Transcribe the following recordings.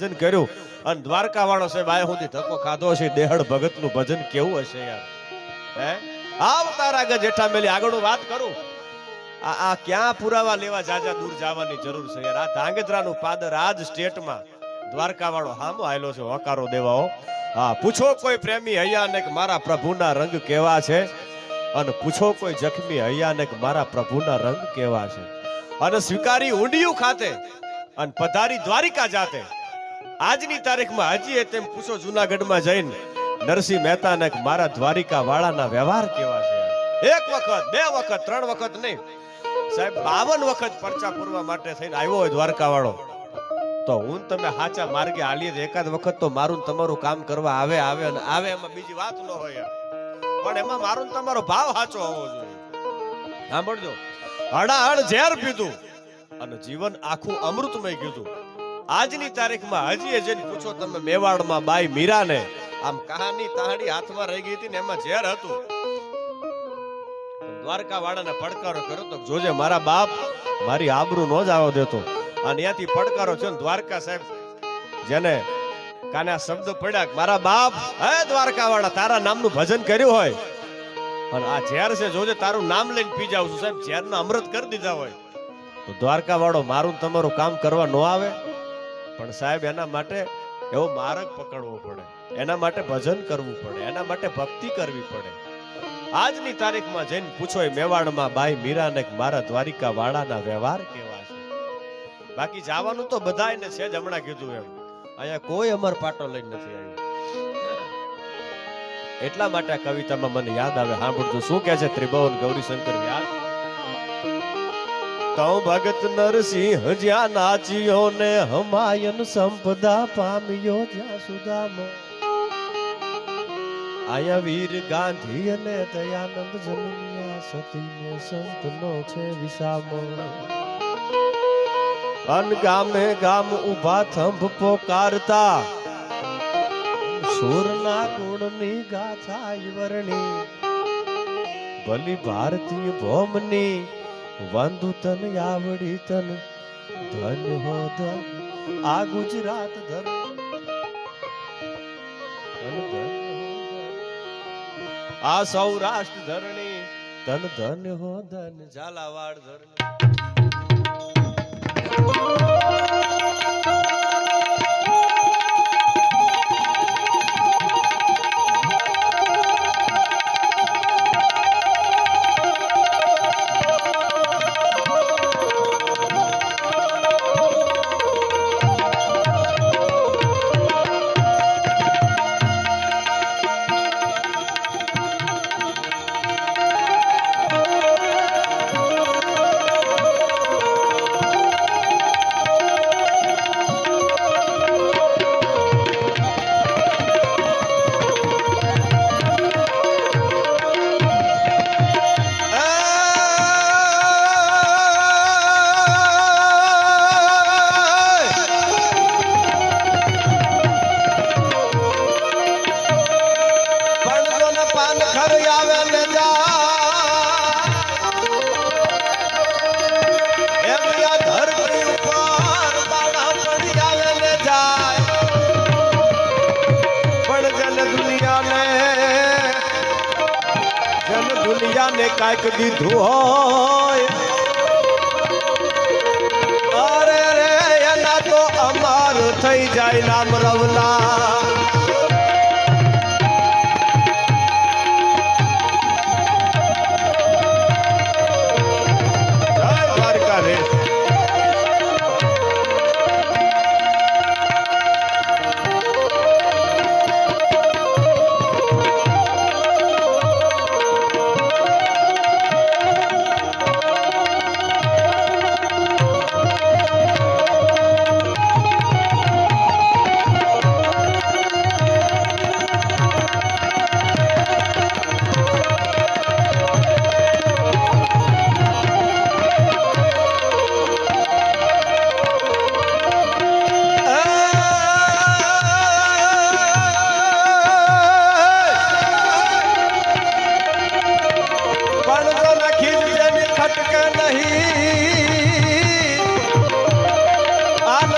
ભજન કર્યું. અને દ્વારકા વાળો સાહેબ, આયા સુધી ધક્કો ખાધો છે દેહડ ભગતનું ભજન કેવું હશે યાર? હે? આવ તારા આગળ જેઠા મેલી, આગળ વાત કરું. આ આ ક્યાં પુરાવા લેવા જાજા દૂર જવાની જરૂર છે યાર? આ ધાંગધ્રાનું પાદર આજ સ્ટેટમાં દ્વારકા વાળો હામો આયલો છે, હોકારો દેવાઓ. હા, પૂછો કોઈ પ્રેમી હૈયાને કે મારા પ્રભુના રંગ કેવા છે? અને પૂછો કોઈ જખમી હૈયાને કે મારા પ્રભુના રંગ કેવા છે? અને સ્વીકારી ઊંડિયું ખાતે અને પધારી દ્વારિકા જાતે. આજની તારીખમાં હજી તેમ પૂછો જુનાગઢમાં જઈને નરસિંહ મહેતાને મારા દ્વારિકા વાળાના વ્યવહાર કેવા છે? એક વખત, બે વખત, ત્રણ વખત નહીં. સાહેબ, બાવન વખત પરચા પૂરવા માટે થઈને આવ્યો હોય દ્વારકા વાળો તો હું તમે સાચા માર્ગે હાલીએ એકાદ વખત તો મારું તમારું કામ કરવા આવે આવે અને આવે એમાં બીજી વાત ન હોય પણ એમાં મારો તમારો ભાવ સાચો હોવો જોઈએ. સાંભળજો. હડાહડ ઝેર પીધું અને જીવન આખું અમૃતમય કીધું. આજની તારીખમાં હજી જેને પૂછો તમે મેવાડમાં બાઈ મીરાને. આમ કહાની તાહડી હાથમાં રહી ગઈ હતી ને એમાં ઝેર હતું. દ્વારકા વાળાને પડકારો કર્યો તો જોજે મારા બાપ, મારી આબરૂ નો જ આવો દેતો. અને ત્યાંથી પડકારો છે ને દ્વારકા સાહેબ, જેને કાને આ શબ્દ પડ્યા મારા બાપ, હે દ્વારકા વાળા તારા નામનું ભજન કર્યું હોય. અને આ ઝેર છે, જોજે તારું નામ લઈને પી જાવ છું સાહેબ. ઝેરના અમૃત કરી દીધા હોય. તો દ્વારકા વાળો મારું તમારું કામ કરવા ન આવે? પણ સાહેબ, એના માટે એવો માર્ગ પકડવો પડે. એના માટે ભજન કરવું પડે. એના માટે ભક્તિ કરવી પડે. આજની તારીખમાં જઈને પૂછો એ મેવાડમાં બાઈ મીરાને કે મારા દ્વારિકા વાળાના વ્યવહાર કેવા છે? બાકી જવાનું તો બધાયને છે જ, હમણાં કીધું એમ. અહીંયા કોઈ અમર પાટો લઈને નથી આવ્યો. એટલા માટે આ કવિતામાં મને યાદ આવે. સાંભળતું શું કહે છે ત્રિભુવન ગૌરીશંકર વ્યાસ? તો ભગત નરસિંહ, જ્યાં નાચ્યો ને હમાયન સંપદા પામ્યો, જ્યાં સુદામો. આયા વીર ગાંધી અને દયાનંદ જન્મ્યા સંત સંતનો છે વિસામો. અન ગામે ગામ ઊભા થંભ પોકારતા. સુરના ગુણની ગાથા વર્ણી. ભલી ભારતીય ભોમની વંદુ તન આવડી તન ધન હો ધન આ ગુજરાત ધન ધન ધન હો ધન. આ સૌરાષ્ટ્ર દુનિયાને કાંઈક દીધું હોય. અરે રે એના તો અમાર થઈ જાય નામ રવલા.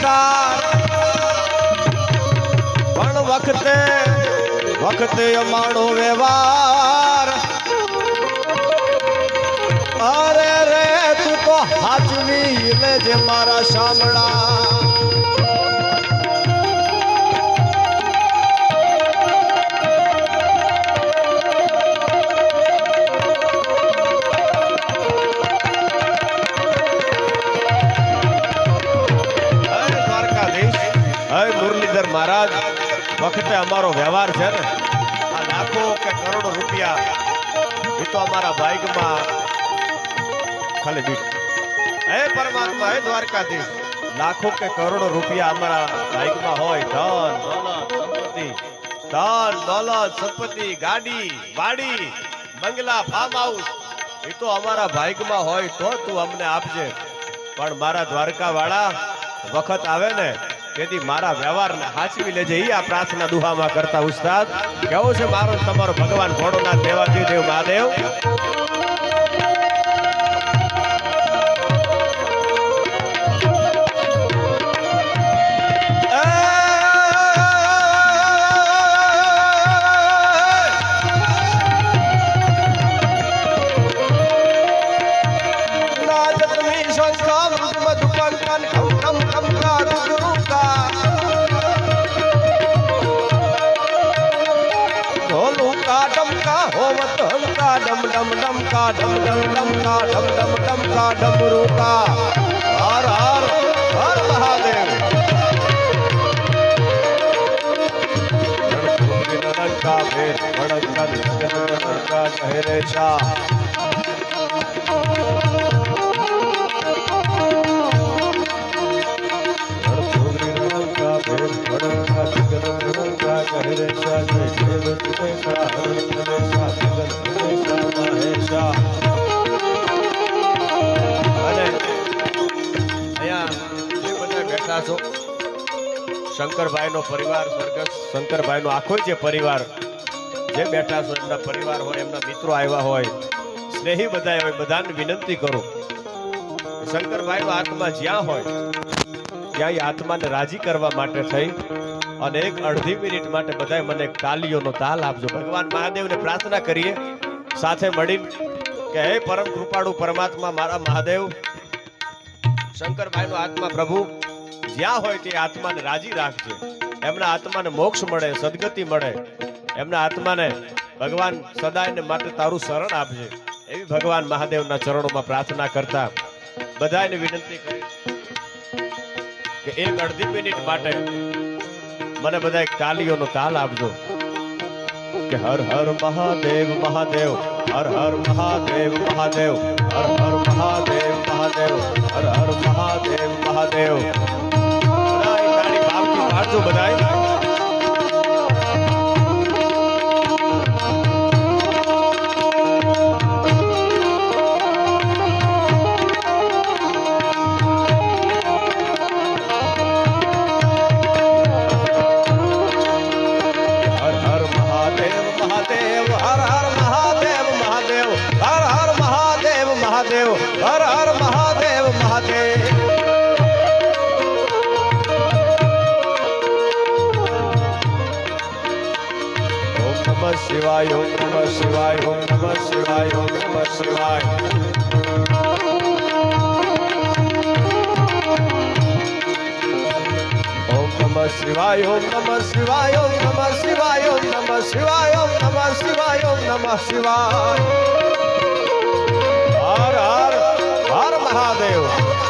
રૂપિયા પણ વખતે વખતે અમારો વ્યવહાર। અરે રે તું તો હાચવી લેજે મારા શામળા છે ને આ લાખો કે કરોડો રૂપિયા એ તો અમારા બાઇકમાં ખાલી બીટ હે પરમાત્મા, હે દ્વારકાધીશ. લાખો કે કરોડો રૂપિયા અમારા બાઇકમાં હોય. ધન, દોલત, સંપત્તિ. ધન, દોલત, સંપત્તિ, ગાડી, વાડી, બંગલા ફાર્મ હાઉસ એ તો અમારા બાઇકમાં હોય તો તું અમને આપજે. પણ મારા દ્વારકા વાળા વખત આવે ને તેથી મારા વ્યવહારને હાચવી લેજે. એ આ પ્રાર્થના દુહામાં કરતા ઉસ્તાદ. કેવું છે મારો, તમારો ભગવાન ભોળોનાથ દેવાજી, દેવ મહાદેવ? ટમકા ઢમ ઢમ ટમકા ઢમ ઢમ ટમકા ઢમરૂકા હર હર હર મહાદેવ ભડકા ભેદ ભડકા ભેદ ભડકા ચહેરે છા શંકરભાઈ નો પરિવાર, સ્વર્ગસ્થ શંકરભાઈ નો આખો જે પરિવાર, જે બેઠા છો, એમના પરિવાર હોય, એમના મિત્રો આવ્યા હોય, સ્નેહી બધા હોય, બધાને વિનંતી કરું. શંકરભાઈ નો આત્મા જ્યાં હોય ત્યાં એ આત્માને રાજી કરવા માટે થઈ અને એક અડધી મિનિટ માટે બધાએ મને એક તાલીઓનો તાલ આપજો. ભગવાન મહાદેવને પ્રાર્થના કરીએ, સાથે મળીને કે હે પરમ કૃપાળુ પરમાત્મા, મારા મહાદેવ, શંકરભાઈનો આત્મા પ્રભુ જ્યાં હોય તે આત્માને રાજી રાખજે. એમના આત્માને મોક્ષ મળે, સદગતિ મળે. એમના આત્માને ભગવાન સદાયને માટે તારું શરણ આપજે. એવી ભગવાન મહાદેવના ચરણોમાં પ્રાર્થના કરતા બધાને વિનંતી કરી કે એક અડધી મિનિટ માટે મને બધા એક તાલીઓનો તાલ આપજો. કે હર હર મહાદેવ મહાદેવ, હર હર મહાદેવ મહાદેવ, હર હર મહાદેવ મહાદેવ, હર હર મહાદેવ મહાદેવ. કરજો બધાય. શિવાય ઓમ નમઃ શિવાય ઓમ નમઃ શિવાય ઓમ નમઃ શિવાય. ઓમ નમઃ શિવાય, ઓમ નમઃ શિવાય, ઓમ નમઃ શિવાય, ઓમ નમઃ શિવાય, ઓમ નમઃ શિવાય, ઓમ નમઃ શિવાય. હર હર હર મહાદેવ.